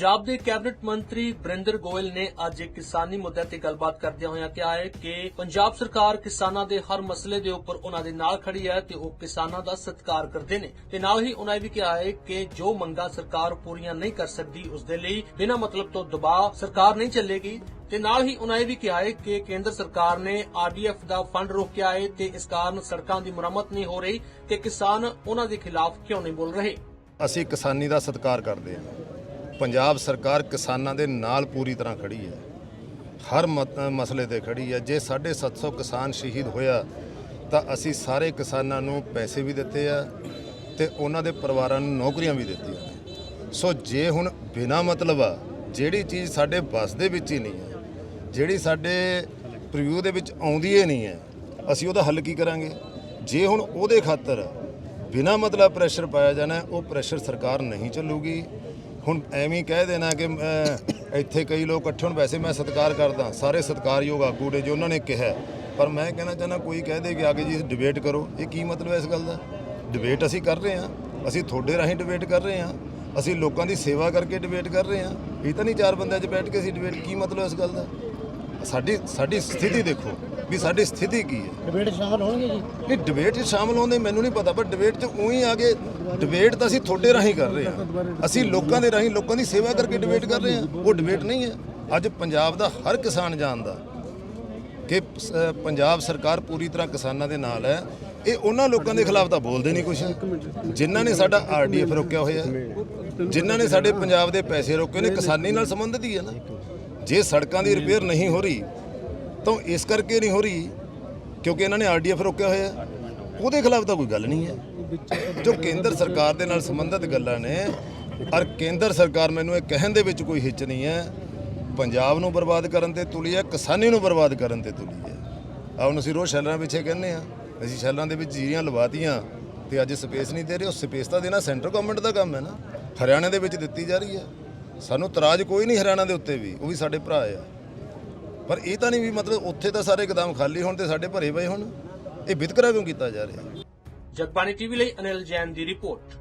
ਪੰਜਾਬ ਦੇ ਕੈਬਨਿਟ ਮੰਤਰੀ ਬਰਿੰਦਰ ਗੋਇਲ ਨੇ ਅੱਜ ਇੱਕ ਕਿਸਾਨੀ ਮੁੱਦੇ ਤੇ ਗੱਲਬਾਤ ਕਰਦਿਆਂ ਹੋਇਆਂ ਕਿਹਾ ਹੈ ਕਿ ਪੰਜਾਬ ਸਰਕਾਰ ਕਿਸਾਨਾਂ ਦੇ ਹਰ ਮਸਲੇ ਦੇ ਉੱਪਰ ਉਹਨਾਂ ਦੇ ਨਾਲ ਖੜੀ ਹੈ ਤੇ ਉਹ ਕਿਸਾਨਾਂ ਦਾ ਸਤਿਕਾਰ ਕਰਦੇ ਨੇ। ਤੇ ਨਾਲ ਹੀ ਉਹਨਾਂ ਇਹ ਵੀ ਕਿਹਾ ਹੈ ਕਿ ਜੋ ਮੰਗਾਂ ਸਰਕਾਰ ਪੂਰੀਆਂ ਨਹੀਂ ਕਰ ਸਕਦੀ, ਉਸ ਦੇ ਲਈ ਬਿਨਾਂ ਮਤਲਬ ਤੋਂ ਦਬਾਅ ਸਰਕਾਰ ਨਹੀਂ ਚੱਲੇਗੀ। ਤੇ ਨਾਲ ਹੀ ਉਹਨਾਂ ਇਹ ਵੀ ਕਿਹਾ ਹੈ ਕਿ ਕੇਂਦਰ ਸਰਕਾਰ ਨੇ ਆਰਡੀਐਫ ਦਾ ਫੰਡ ਰੋਕਿਆ ਹੈ ਤੇ ਇਸ ਕਾਰਨ ਸੜਕਾਂ ਦੀ ਮੁਰੰਮਤ ਨਹੀਂ ਹੋ ਰਹੀ ਤੇ ਕਿਸਾਨ ਉਹਨਾਂ ਦੇ ਖਿਲਾਫ ਕਿਉਂ ਨਹੀਂ ਬੋਲ ਰਹੇ। ਅਸੀਂ ਕਿਸਾਨੀ ਦਾ ਸਤਿਕਾਰ ਕਰਦੇ ਹਾਂ। ਪੰਜਾਬ ਸਰਕਾਰ ਕਿਸਾਨਾਂ ਦੇ ਨਾਲ ਪੂਰੀ ਤਰ੍ਹਾਂ ਖੜੀ ਹੈ। ਹਰ ਮਤ- ਮਸਲੇ ਤੇ ਖੜੀ ਹੈ। ਜੇ 750 ਕਿਸਾਨ ਸ਼ਹੀਦ ਹੋਇਆ, ਤਾਂ ਅਸੀਂ ਸਾਰੇ ਕਿਸਾਨਾਂ ਨੂੰ ਪੈਸੇ ਵੀ ਦਿੱਤੇ ਆ ਤੇ ਉਹਨਾਂ ਦੇ ਪਰਿਵਾਰਾਂ ਨੂੰ ਨੌਕਰੀਆਂ ਵੀ ਦਿੱਤੀਆਂ ਸੋ ਜੇ ਹੁਣ ਬਿਨਾ ਮਤਲਬ ਆ, ਜਿਹੜੀ ਚੀਜ਼ ਸਾਡੇ ਬਸ ਦੇ ਵਿੱਚ ਹੀ ਨਹੀਂ ਹੈ, ਜਿਹੜੀ ਸਾਡੇ ਪ੍ਰੀਵਿਊ ਦੇ ਵਿੱਚ ਆਉਂਦੀ ਹੀ ਨਹੀਂ ਹੈ, ਅਸੀਂ ਉਹਦਾ ਹੱਲ ਕੀ ਕਰਾਂਗੇ? ਜੇ ਹੁਣ ਉਹਦੇ ਖਾਤਰ ਬਿਨਾ ਮਤਲਬ ਪ੍ਰੈਸ਼ਰ ਪਾਇਆ ਜਾਣਾ, ਉਹ ਪ੍ਰੈਸ਼ਰ ਸਰਕਾਰ ਨਹੀਂ ਚੱਲੂਗੀ। ਹੁਣ ਐਵੇਂ ਕਹਿ ਦੇਣਾ ਕਿ ਅਹ, ਇੱਥੇ ਕਈ ਲੋਕ ਇਕੱਠੇ ਹੋਣ ਵੈਸੇ ਮੈਂ ਸਤਿਕਾਰ ਕਰਦਾ ਸਾਰੇ ਸਤਿਕਾਰਯੋਗ ਆਗੂ ਨੇ ਜੋ ਉਹਨਾਂ ਨੇ ਕਿਹਾ ਪਰ ਮੈਂ ਕਹਿਣਾ ਚਾਹੁੰਦਾ ਕੋਈ ਕਹਿ ਦੇ ਕਿ ਆ ਕੇ ਜੀ ਡਿਬੇਟ ਕਰੋ ਇਹ ਕੀ ਮਤਲਬ ਹੈ ਇਸ ਗੱਲ ਦਾ? ਡਿਬੇਟ ਅਸੀਂ ਕਰ ਰਹੇ ਹਾਂ ਅਸੀਂ ਤੁਹਾਡੇ ਰਾਹੀਂ ਡਿਬੇਟ ਕਰ ਰਹੇ ਹਾਂ ਅਸੀਂ ਲੋਕਾਂ ਦੀ ਸੇਵਾ ਕਰਕੇ ਡਿਬੇਟ ਕਰ ਰਹੇ ਹਾਂ। ਇਹ ਤਾਂ ਨਹੀਂ ਚਾਰ ਬੰਦਿਆਂ 'ਚ ਬੈਠ ਕੇ ਅਸੀਂ ਡਿਬੇਟ ਕੀ ਮਤਲਬ ਇਸ ਗੱਲ ਦਾ? ਸਾਡੀ ਸਾਡੀ ਸਥਿਤੀ ਦੇਖੋ ਵੀ ਸਾਡੀ ਸਥਿਤੀ ਕੀ ਹੈ। ਡਿਬੇਟ ਸ਼ਾਮਲ ਹੋਣਗੇ ਜੀ? ਨਹੀਂ ਡਿਬੇਟ 'ਚ ਸ਼ਾਮਲ ਹੋਣ ਦੇ ਮੈਨੂੰ ਨਹੀਂ ਪਤਾ ਪਰ ਡਿਬੇਟ 'ਚ ਉਹੀ ਆ ਕੇ ਡਿਬੇਟ ਤਾਂ ਅਸੀਂ ਤੁਹਾਡੇ ਰਾਹੀਂ ਕਰ ਰਹੇ ਹਾਂ। ਅਸੀਂ ਲੋਕਾਂ ਦੇ ਰਾਹੀਂ ਲੋਕਾਂ ਦੀ ਸੇਵਾ ਕਰਕੇ ਡਿਬੇਟ ਕਰ ਰਹੇ ਹਾਂ। ਉਹ ਡਿਬੇਟ ਨਹੀਂ ਹੈ। ਅੱਜ ਪੰਜਾਬ ਦਾ ਹਰ ਕਿਸਾਨ ਜਾਣਦਾ ਕਿ ਪੰਜਾਬ ਸਰਕਾਰ ਪੂਰੀ ਤਰ੍ਹਾਂ ਕਿਸਾਨਾਂ ਦੇ ਨਾਲ ਹੈ। ਇਹ ਉਹਨਾਂ ਲੋਕਾਂ ਦੇ ਖਿਲਾਫ ਤਾਂ ਬੋਲਦੇ ਨਹੀਂ ਕੁਛ। ਜਿਨ੍ਹਾਂ ਨੇ ਸਾਡਾ ਆਰਡੀਐਫ ਰੋਕਿਆ ਹੋਇਆ ਜਿਨ੍ਹਾਂ ਨੇ ਸਾਡੇ ਪੰਜਾਬ ਦੇ ਪੈਸੇ ਰੋਕੇ ਨੇ ਕਿਸਾਨੀ ਨਾਲ ਸੰਬੰਧਿਤ ਹੀ ਹੈ ਨਾ। ਜੇ ਸੜਕਾਂ ਦੀ ਰਿਪੇਅਰ ਨਹੀਂ ਹੋ ਰਹੀ, ਤਾਂ ਇਸ ਕਰਕੇ ਨਹੀਂ ਹੋ ਰਹੀ, ਕਿਉਂਕਿ ਇਹਨਾਂ ਨੇ ਆਰਡੀਐਫ ਰੋਕਿਆ ਹੋਇਆ ਉਹਦੇ ਖਿਲਾਫ ਤਾਂ ਕੋਈ ਗੱਲ ਨਹੀਂ ਹੈ। ਜੋ ਕੇਂਦਰ ਸਰਕਾਰ ਦੇ ਨਾਲ ਸੰਬੰਧਿਤ ਗੱਲਾਂ ਨੇ, ਔਰ ਕੇਂਦਰ ਸਰਕਾਰ ਮੈਨੂੰ ਇਹ ਕਹਿਣ ਦੇ ਵਿੱਚ ਕੋਈ ਹਿੱਚ ਨਹੀਂ ਹੈ, ਪੰਜਾਬ ਨੂੰ ਬਰਬਾਦ ਕਰਨ ਤੇ ਤੁਲੀ ਹੈ, ਕਿਸਾਨੀ ਨੂੰ ਬਰਬਾਦ ਕਰਨ ਤੇ ਤੁਲੀ ਹੈ। ਆ ਹੁਣ ਅਸੀਂ ਰੋਜ਼ ਸ਼ੈਲਰਾਂ ਪਿੱਛੇ ਕਹਿੰਦੇ ਆ ਅਸੀਂ ਸ਼ੈਲਰਾਂ ਦੇ ਵਿੱਚ ਜੀਰੀਆਂ ਲਵਾਤੀਆਂ ਤੇ ਅੱਜ ਸਪੇਸ ਨਹੀਂ ਦੇ ਰਹੇ, ਉਹ ਸਪੇਸ ਤਾਂ ਦੇਣਾ ਸੈਂਟਰ ਗਵਰਨਮੈਂਟ ਦਾ ਕੰਮ ਹੈ ਨਾ, ਹਰਿਆਣਾ ਦੇ ਵਿੱਚ ਦਿੱਤੀ ਜਾ ਰਹੀ ਹੈ। ਸਾਨੂੰ ਤਰਾਜ ਕੋਈ ਨਹੀਂ ਹਰਿਆਣਾ ਦੇ ਉੱਤੇ ਵੀ, ਉਹ ਵੀ ਸਾਡੇ ਭਰਾ ਆ। ਪਰ ਇਹ ਤਾਂ ਨਹੀਂ ਵੀ ਮਤਲਬ ਉੱਥੇ ਤਾਂ ਸਾਰੇ ਗਦਾਮ ਖਾਲੀ ਹੋਣ ਤੇ ਸਾਡੇ ਭਰੇ ਪਏ ਹੋਣ। ਇਹ ਵਿਤਕਰਾ ਕਿਉਂ ਕੀਤਾ ਜਾ ਰਿਹਾ? ਜਗਬਾਣੀ ਟੀਵੀ ਲਈ ਅਨਿਲ ਜੈਨ ਦੀ ਰਿਪੋਰਟ।